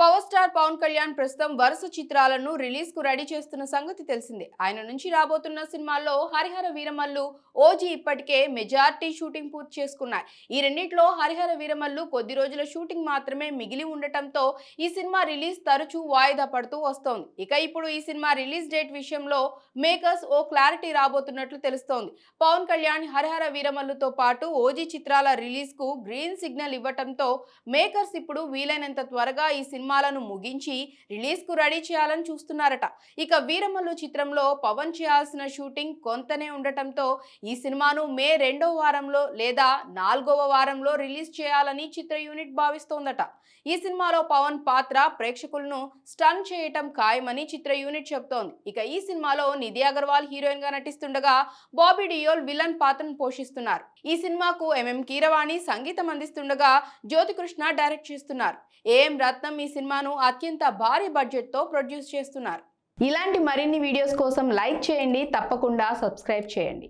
Power star Pawan Kalyan ప్రస్తుతం వరుస చిత్రాలను రిలీజ్కు రెడీ చేస్తున్న సంగతి తెలిసిందే. ఆయన నుంచి రాబోతున్న సినిమాల్లో హరిహర వీరమల్లు ఓజీ ఇప్పటికే మెజార్టీ షూటింగ్ పూర్తి చేసుకున్నాయి. ఈ రెండింటిలో హరిహర వీరమల్లు కొద్ది రోజుల షూటింగ్ మాత్రమే మిగిలి ఉండటంతో ఈ సినిమా రిలీజ్ తరచూ వాయిదా పడుతూ వస్తోంది. ఇక ఇప్పుడు ఈ సినిమా రిలీజ్ డేట్ విషయంలో మేకర్స్ ఓ క్లారిటీ రాబోతున్నట్లు తెలుస్తోంది. పవన్ కళ్యాణ్ హరిహర వీరమల్లుతో పాటు ఓజీ చిత్రాల రిలీజ్కు గ్రీన్ సిగ్నల్ ఇవ్వటంతో మేకర్స్ ఇప్పుడు వీలైనంత త్వరగా ఈ సినిమా సినిమాలను ముగించి రిలీజ్కు రెడీ చేయాలని చూస్తున్నారట. ఇక వీరమల్లు చిత్రంలో పవన్ చేయాల్సిన షూటింగ్ కొంతనే ఉండటంతో ఈ సినిమాను మే రెండో వారంలో లేదా నాలుగవ వారంలో రిలీజ్ చేయాలని చిత్ర యూనిట్ భావిస్తోందట. ఈ సినిమాలో పవన్ పాత్ర ప్రేక్షకులను స్టన్ చేయటం ఖాయమని చిత్ర యూనిట్ చెబుతోంది ఇక ఈ సినిమాలో నిధి అగర్వాల్ హీరోయిన్గా నటిస్తుండగా బాబీ డియోల్ విలన్ పాత్రను పోషిస్తున్నారు. ఈ సినిమాకు ఎంఎం కీరవాణి సంగీతం అందిస్తుండగా జ్యోతికృష్ణ డైరెక్ట్ చేస్తున్నారు. ఏఎం రత్నం ఈ సినిమాను అత్యంత భారీ బడ్జెట్తో ప్రొడ్యూస్ చేస్తున్నారు. ఇలాంటి మరిన్ని వీడియోస్ కోసం లైక్ చేయండి తప్పకుండా సబ్స్క్రైబ్ చేయండి.